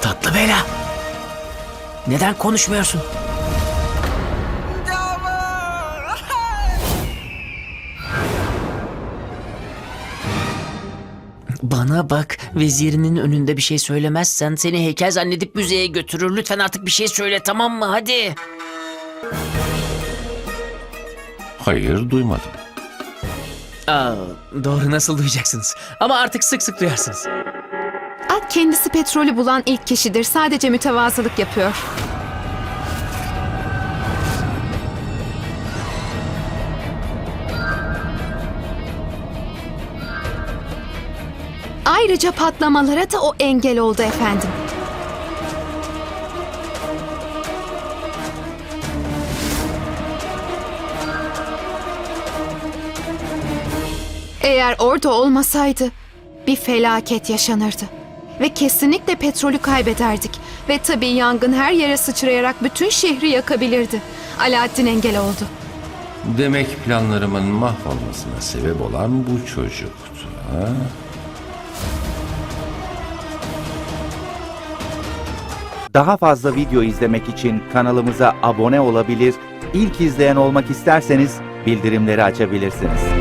Tatlı bela. Neden konuşmuyorsun? Bana bak vezirinin önünde bir şey söylemezsen seni heykel zannedip müzeye götürür. Lütfen artık bir şey söyle tamam mı hadi. Hayır duymadım. Aa, doğru nasıl duyacaksınız? Ama artık sık sık duyarsınız. Ak kendisi petrolü bulan ilk kişidir. Sadece mütevazılık yapıyor. Ayrıca patlamalara da o engel oldu efendim. Eğer orada olmasaydı bir felaket yaşanırdı. Ve kesinlikle petrolü kaybederdik. Ve tabii yangın her yere sıçrayarak bütün şehri yakabilirdi. Alaaddin engel oldu. Demek planlarımın mahvolmasına sebep olan bu çocuktu. Ha? Daha fazla video izlemek için kanalımıza abone olabilir, ilk izleyen olmak isterseniz bildirimleri açabilirsiniz.